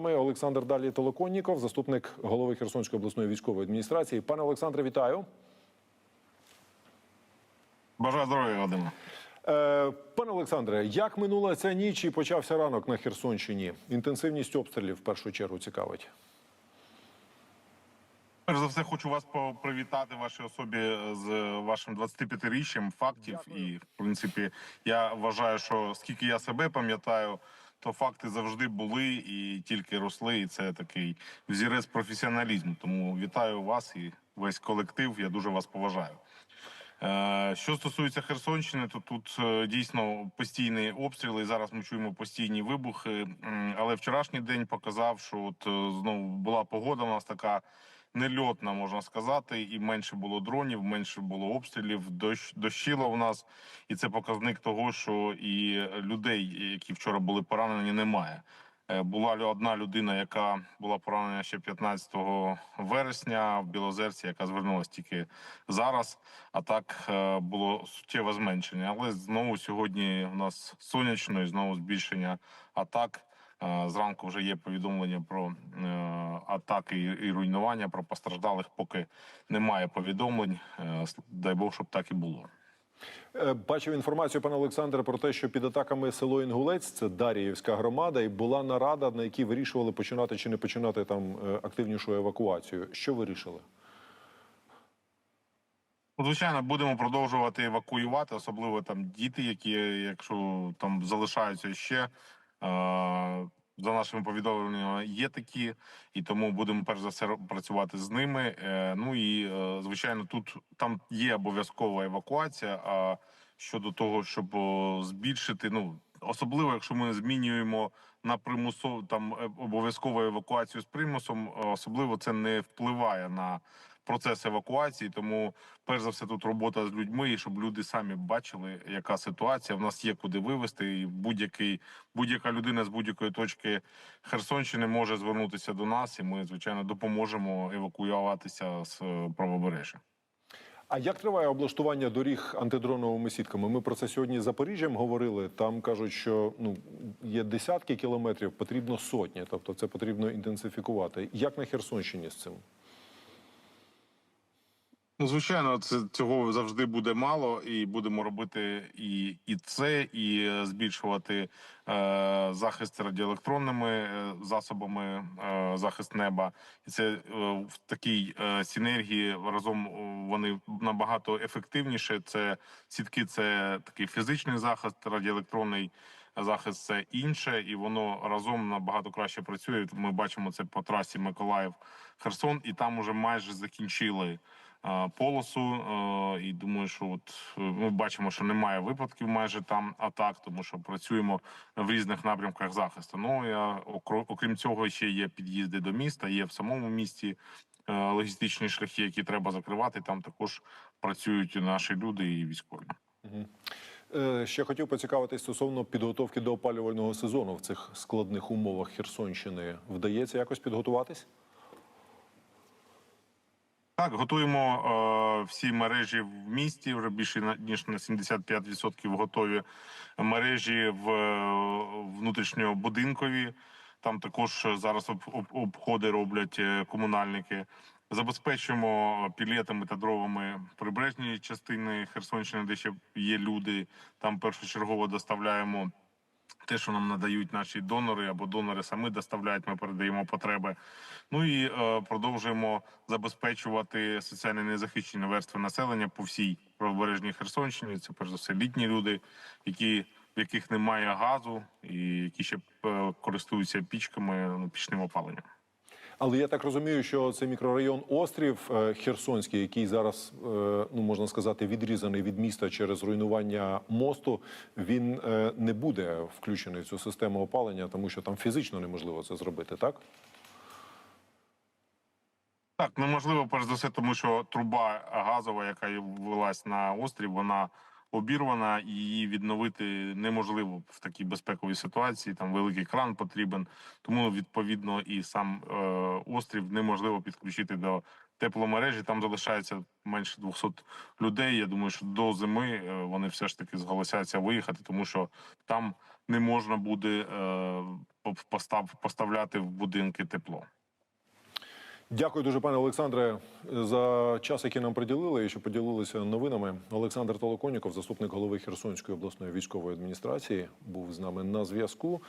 Ми Олександр Далі Толоконніков, заступник голови Херсонської обласної військової адміністрації. Пане Олександре, вітаю. Бажаю здоров'я, Вадиме. Пане Олександре, як минула ця ніч і почався ранок на Херсонщині? Інтенсивність обстрілів в першу чергу цікавить. Перш за все, хочу вас привітати вашій особі з вашим 25-річчям фактів. І в принципі, я вважаю, що скільки я себе пам'ятаю, то факти завжди були і тільки росли. І це такий взірець професіоналізму. Тому вітаю вас і весь колектив. Я дуже вас поважаю. Е, Що стосується Херсонщини, то тут е, дійсно постійні обстріли. Зараз ми чуємо постійні вибухи. Але вчорашній день показав, що от е, знову була погода у нас така нельотна, можна сказати, і менше було дронів, менше було обстрілів. Дощ дощило у нас, і це показник того, що і людей, які вчора були поранені, немає. Е, Була одна людина, яка була поранена ще 15 вересня в Білозерці, яка звернулася тільки зараз. А так е, було суттєве зменшення. Але знову сьогодні у нас сонячно і знову збільшення атак. Зранку вже є повідомлення про е, атаки і, руйнування. Про постраждалих поки немає повідомлень. Е, Дай Бог, щоб так і було. Е, Бачив інформацію, пане Олександре, про те, що під атаками село Інгулець, це Даріївська громада, і була нарада, на якій вирішували починати чи не починати там активнішу евакуацію. Що вирішили? Ну, Звичайно, будемо продовжувати евакуювати, особливо там діти, які, якщо там залишаються ще. За нашими повідомленнями є такі, і тому будемо перш за все працювати з ними. Е, ну і е, звичайно, тут там є обов'язкова евакуація. А щодо того, щоб збільшити, ну особливо, якщо ми змінюємо на примусов там е, обов'язкову евакуацію з примусом, е, особливо це не впливає на процес евакуації. Тому, перш за все, тут робота з людьми, і щоб люди самі бачили, яка ситуація. В нас є куди вивезти, і будь-який будь-яка людина з будь-якої точки Херсонщини може звернутися до нас, і ми звичайно допоможемо евакуюватися з е, правобережжя. А як триває облаштування доріг антидроновими сітками? Ми про це сьогодні з Запоріжжям говорили. Там кажуть, що ну є десятки кілометрів, потрібно сотні, тобто це потрібно інтенсифікувати. Як на Херсонщині з цим? Ну, звичайно, це цього завжди буде мало, і будемо робити і, і це, і е, збільшувати е, захист радіоелектронними е, засобами, е, захист неба. І це е, в такій е, синергії разом е, вони набагато ефективніше. Це сітки, це такий фізичний захист, радіоелектронний захист це інше, і воно разом набагато краще працює. Ми бачимо це по трасі Миколаїв Херсон, і там уже майже закінчили полосу. І думаю, що от е, ми бачимо, що немає випадків майже там атак, тому що працюємо в різних напрямках захисту. Ну я окрім цього, ще є під'їзди до міста, є в самому місті. е, Логістичні шляхи, які треба закривати, там також працюють наші люди і військові. Е, Ще хотів поцікавитись стосовно підготовки до опалювального сезону в цих складних умовах Херсонщини. Вдається якось підготуватись? Так, готуємо е, всі мережі в місті. Вже більше ніж на 75% готові мережі в е, внутрішньобудинкові. Там також зараз об, об, обходи роблять е, комунальники. Забезпечуємо пілетами та дровами прибережні частини Херсонщини, де ще є люди. Там першочергово доставляємо те, що нам надають наші донори або донори самі доставляють, ми передаємо потреби. Ну і е, продовжуємо забезпечувати соціально незахищені верстви населення по всій правобережній Херсонщині. Це перш за все літні люди, які в яких немає газу, і які ще е, користуються пічками ну, пічним опаленням. Але я так розумію, що це мікрорайон Острів е, Херсонський, який зараз, е, ну можна сказати, відрізаний від міста через руйнування мосту. Він е, не буде включений в цю систему опалення, тому що там фізично неможливо це зробити, так? Так, неможливо перш за все, тому що труба газова, яка велась на острів, вона обірвана і її відновити неможливо в такій безпековій ситуації. Там великий кран потрібен, тому відповідно і сам е, острів неможливо підключити до тепломережі. Там залишається менше 200 людей. Я думаю, що до зими е, вони все ж таки зголосяться виїхати, тому що там не можна буде. Е, постав, поставляти в будинки тепло. Дякую дуже, пане Олександре, за час, який нам приділили, і що поділилися новинами. Олександр Толоконіков, заступник голови Херсонської обласної військової адміністрації, був з нами на зв'язку.